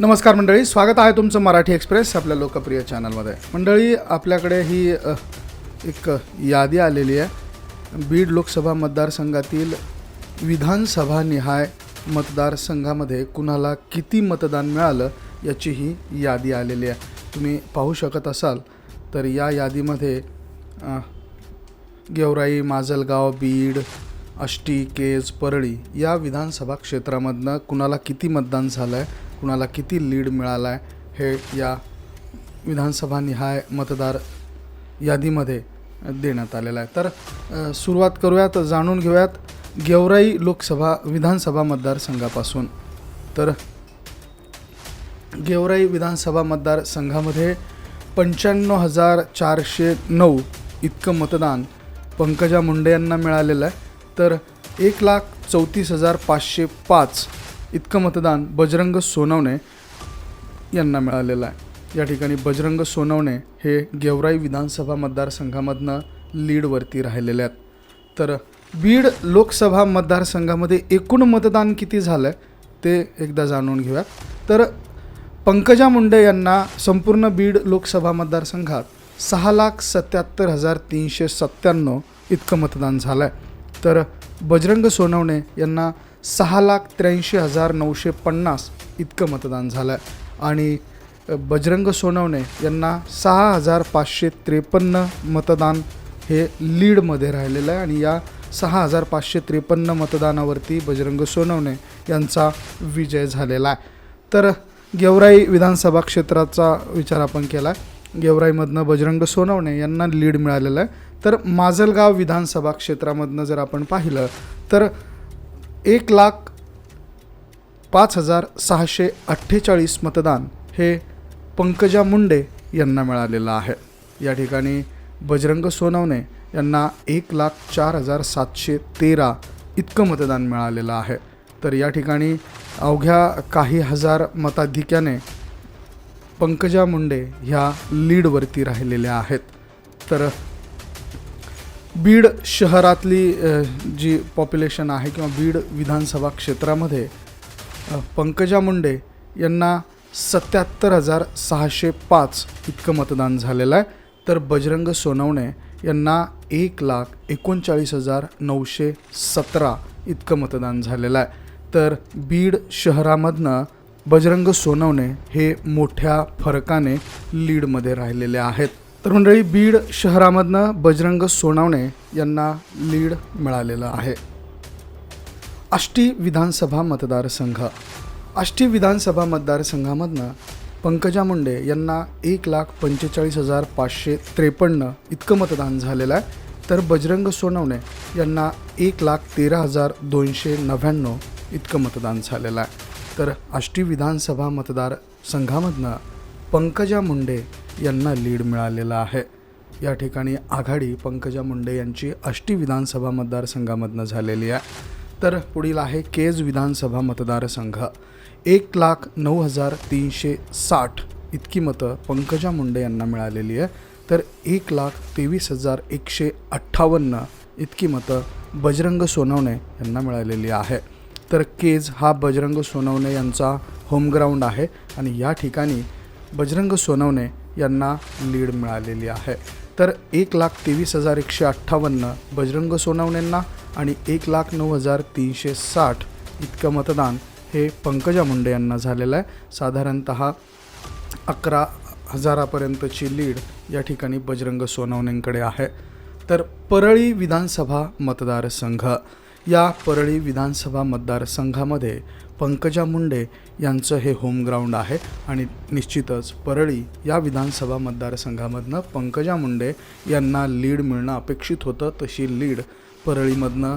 नमस्कार मंडळी स्वागत आहे तुमचं मराठी एक्सप्रेस आपल्या लोकप्रिय चॅनलमध्ये. मंडळी आपल्याकडे ही एक यादी आलेली आहे. बीड लोकसभा मतदारसंघातील विधानसभा निहाय मतदारसंघामध्ये कुणाला किती मतदान मिळालं याची ही यादी आलेली आहे. तुम्ही पाहू शकत असाल तर या यादीमध्ये गेवराई माजलगाव बीड अष्टी केज परळी या विधानसभा क्षेत्रामधनं कुणाला किती मतदान झालं आहे कुणाला किती लीड मिळाला आहे हे या विधानसभा निहाय मतदार यादीमध्ये देण्यात आलेलं आहे. तर सुरुवात करूयात जाणून घेऊयात गेवराई लोकसभा विधानसभा मतदारसंघापासून. तर गेवराई विधानसभा मतदारसंघामध्ये पंच्याण्णव हजार चारशे नऊ इतकं मतदान पंकजा मुंडे यांना मिळालेलं आहे. तर एक लाख चौतीस हजार पाचशे पाच इतकं मतदान बजरंग सोनवणे यांना मिळालेलं आहे. या ठिकाणी बजरंग सोनवणे हे गेवराई विधानसभा मतदारसंघामधनं लीडवरती राहिलेले आहेत. तर बीड लोकसभा मतदारसंघामध्ये एकूण मतदान किती झालं आहे ते एकदा जाणून घेऊयात तर पंकजा मुंडे यांना संपूर्ण बीड लोकसभा मतदारसंघात सहा लाख सत्याहत्तर हजार तीनशे सत्त्याण्णव इतकं मतदान झालं आहे तर बजरंग सोनवणे यांना सहा लाख त्र्याऐंशी हजार नऊशे पन्नास इतकं मतदान झालं आहे आणि बजरंग सोनवणे यांना सहा हजार पाचशे त्रेपन्न मतदान हे लीडमध्ये राहिलेलं आहे. आणि या सहा हजार पाचशे त्रेपन्न मतदानावरती बजरंग सोनवणे यांचा विजय झालेला आहे. तर गेवराई विधानसभा क्षेत्राचा विचार आपण केला आहे गेवराईमधनं बजरंग सोनवणे यांना लीड मिळालेलं आहे. तर माजलगाव विधानसभा क्षेत्रामधनं जर आपण पाहिलं तर एक लाख पाच हजार सहाशे अठ्ठेचाळीस मतदान हे पंकजा मुंडे यांना मिळालेलं आहे. या ठिकाणी बजरंग सोनवणे यांना एक लाख चार हजार सातशे तेरा इतकं मतदान मिळालेलं आहे. तर या ठिकाणी अवघ्या काही हजार मताधिक्याने पंकजा मुंडे ह्या लीडवरती राहिलेल्या आहेत. तर बीड शहरातली जी पॉप्युलेशन आहे किंवा बीड विधानसभा क्षेत्रामध्ये पंकजा मुंडे यांना सत्याहत्तर हजार सहाशे पाच इतकं मतदान झालेलं आहे. तर बजरंग सोनवणे यांना एक लाख एकोणचाळीस हजार नऊशे सतरा इतकं मतदान झालेलं आहे. तर बीड शहरामधनं बजरंग सोनवणे हे मोठ्या फरकाने लीडमध्ये राहिलेले आहेत. तर मंडळी बीड शहरामधनं बजरंग सोनावणे यांना लीड मिळालेलं आहे. आष्टी विधानसभा मतदारसंघ. आष्टी विधानसभा मतदारसंघामधनं पंकजा मुंडे यांना एक लाख पंचेचाळीस हजार पाचशे त्रेपन्न इतकं मतदान झालेलं आहे. तर बजरंग सोनवणे यांना एक लाख तेरा हजार दोनशे नव्याण्णव इतकं मतदान झालेलं आहे. तर आष्टी विधानसभा मतदारसंघामधनं पंकजा मुंडे यांना लीड मिळालेला आहे. या ठिकाणी आघाडी पंकजा मुंडे यांची अष्टी विधानसभा मतदारसंघामधनं झालेली आहे. तर पुढील आहे केज विधानसभा मतदारसंघ. एक लाख नऊ हजार तीनशे साठ इतकी मतं पंकजा मुंडे यांना मिळालेली आहे. तर एक लाख तेवीस हजार एकशे अठ्ठावन्न इतकी मतं बजरंग सोनवणे यांना मिळालेली आहे. तर केज हा बजरंग सोनवणे यांचा होमग्राऊंड आहे आणि या ठिकाणी बजरंग सोनवणे यांना लीड मिळालेली आहे. तर एक लाख तेवीस हजार एकशे अठ्ठावन्न बजरंग सोनवणेंना आणि एक लाख नऊ हजार तीनशे साठ इतकं मतदान हे पंकजा मुंडे यांना झालेलं आहे. साधारणत अकरा हजारापर्यंतची लीड या ठिकाणी बजरंग सोनवणेंकडे आहे. तर परळी विधानसभा मतदारसंघ. या परळी विधानसभा मतदारसंघामध्ये पंकजा मुंडे यांचं हे होमग्राऊंड आहे आणि निश्चितच परळी या विधानसभा मतदारसंघामधनं पंकजा मुंडे यांना लीड मिळणं अपेक्षित होतं. तशी लीड परळीमधनं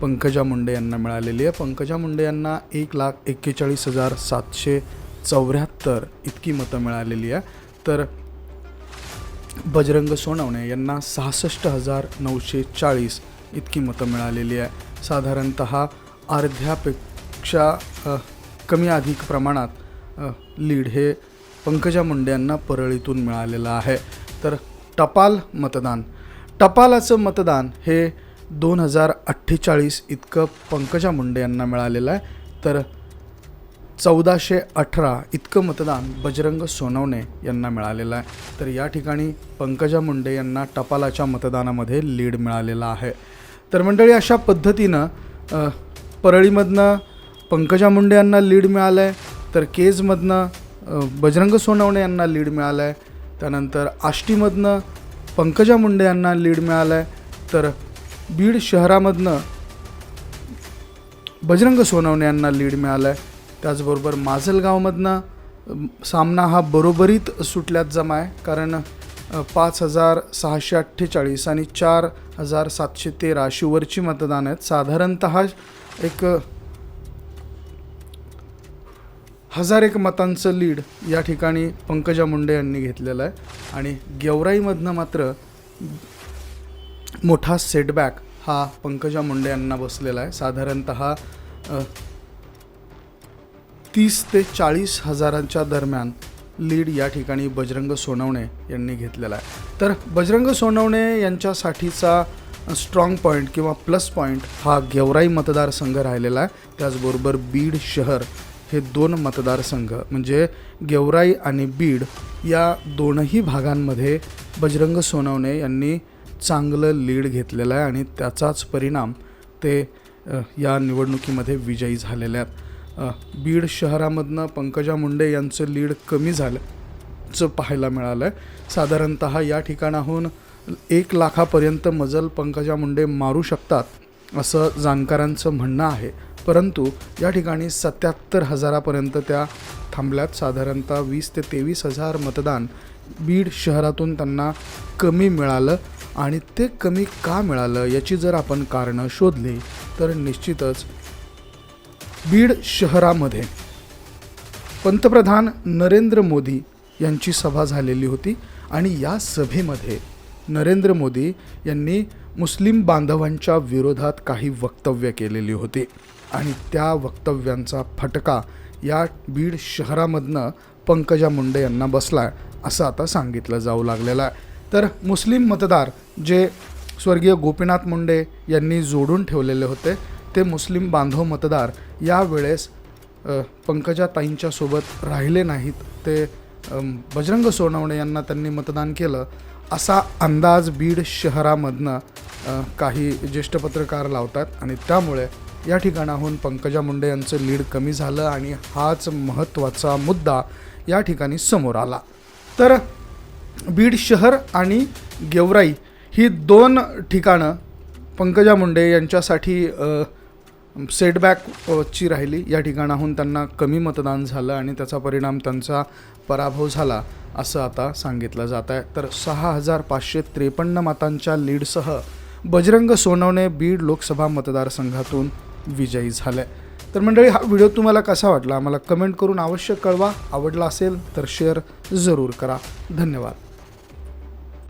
पंकजा मुंडे यांना मिळालेली आहे. पंकजा मुंडे यांना एक लाख एक्केचाळीस हजार सातशे चौऱ्याहत्तर इतकी मतं मिळालेली आहे. तर बजरंग सोनवणे यांना सहासष्ट हजार नऊशे चाळीस इतकी मतं मिळालेली आहे. साधारणत अर्ध्यापेक्षा कमी अधिक प्रमाणात लीड हे पंकजा मुंडे यांना परळीतून मिळालेलं आहे. तर टपाल मतदान. टपालाचं मतदान हे दोन हजार अठ्ठेचाळीस इतकं पंकजा मुंडे यांना मिळालेलं आहे. तर चौदाशे अठरा इतकं मतदान बजरंग सोनवणे यांना मिळालेलं आहे. तर या ठिकाणी पंकजा मुंडे यांना टपालाच्या मतदानामध्ये लीड मिळालेला आहे. तर मंडळी अशा पद्धतीनं परळीमधनं पंकजा मुंडे यांना लीड मिळालं आहे तर केजमधनं बजरंग सोनवणे यांना लीड मिळालं आहे त्यानंतर आष्टीमधनं पंकजा मुंडे यांना लीड मिळालं आहे तर बीड शहरामधनं बजरंग सोनवणे यांना लीड मिळालं आहे त्याचबरोबर माजलगावमधनं सामना हा बरोबरीत सुटल्यात जमा आहे कारण पाच हजार सहाशे अठ्ठेचाळीस आणि चार हजार सातशे तेरा अशी वरची मतदान आहेत. साधारणत एक हजार एक मतांचं लीड या ठिकाणी पंकजा मुंडे यांनी घेतलेलं आहे. आणि गेवराईमधनं मात्र मोठा सेटबॅक हा पंकजा मुंडे यांना बसलेला आहे. साधारणत तीस ते चाळीस हजारांच्या दरम्यान लीड या ठिकाणी बजरंग सोनवणे यांनी घेतलेला आहे. तर बजरंग सोनवणे यांच्यासाठीचा स्ट्रॉंग पॉईंट किंवा प्लस पॉईंट हा गेवराई मतदारसंघ राहिलेला आहे. त्याचबरोबर बीड शहर हे दोन मतदारसंघ म्हणजे गेवराई आणि बीड या दोनही भागांमध्ये बजरंग सोनवणे यांनी चांगलं लीड घेतलेलं आहे आणि त्याचाच परिणाम ते या निवडणुकीमध्ये विजयी झालेले आहेत. बीड शहरामधनं पंकजा मुंडे यांचं लीड कमी झाल्याचं पाहायला मिळालं आहे साधारणत या ठिकाणाहून एक लाखापर्यंत मजल पंकजा मुंडे मारू शकतात असं जाणकारांचं म्हणणं आहे. परंतु या ठिकाणी सत्याहत्तर हजारापर्यंत त्या थांबल्यात. साधारणतः वीस ते तेवीस हजार मतदान बीड शहरातून त्यांना कमी मिळालं आणि ते कमी का मिळालं याची जर आपण कारणं शोधली तर निश्चितच बीड शहरामध्ये. पंतप्रधान नरेंद्र मोदी यांची सभा झालेली होती आणि या सभेमध्ये नरेंद्र मोदी यांनी मुस्लिम बांधवांच्या विरोधात काही वक्तव्य केलेली होती आणि त्या वक्तव्यांचा फटका या बीड शहरामधनं पंकजा मुंडे यांना बसला असं आता सांगितलं जाऊ लागलेलं आहे. तर मुस्लिम मतदार जे स्वर्गीय गोपीनाथ मुंडे यांनी जोडून ठेवलेले होते ते मुस्लिम बांधव मतदार यावेळेस वेळेस पंकजा सोबत राहिले नाहीत. ते बजरंग सोनवणे यांना त्यांनी मतदान केलं. असा अंदाज बीड शहरामधनं काही ज्येष्ठ पत्रकार लावतात आणि त्यामुळे या ठिकाणाहून पंकजा मुंडे यांचं लीड कमी झालं आणि हाच महत्त्वाचा मुद्दा या ठिकाणी समोर आला. तर बीड शहर आणि गेवराई ही दोन ठिकाणं पंकजा मुंडे यांच्यासाठी सेटबॅकची सेटबॅक ची राहिली. या ठिकाणाहून त्यांना कमी मतदान झालं आणि त्याचा परिणाम त्यांचा पराभव झाला असं आता सांगितलं जात आहे. तर सहा हजार पाचशे त्रेपन्न मतांच्या लीडसह बजरंग सोनवणे बीड लोकसभा मतदारसंघातून विजयी झाले. तर मंडळी हा व्हिडिओ तुम्हाला कसा वाटला? आम्हाला कमेंट करून अवश्य कळवा. आवडला असेल तर शेअर जरूर करा. धन्यवाद.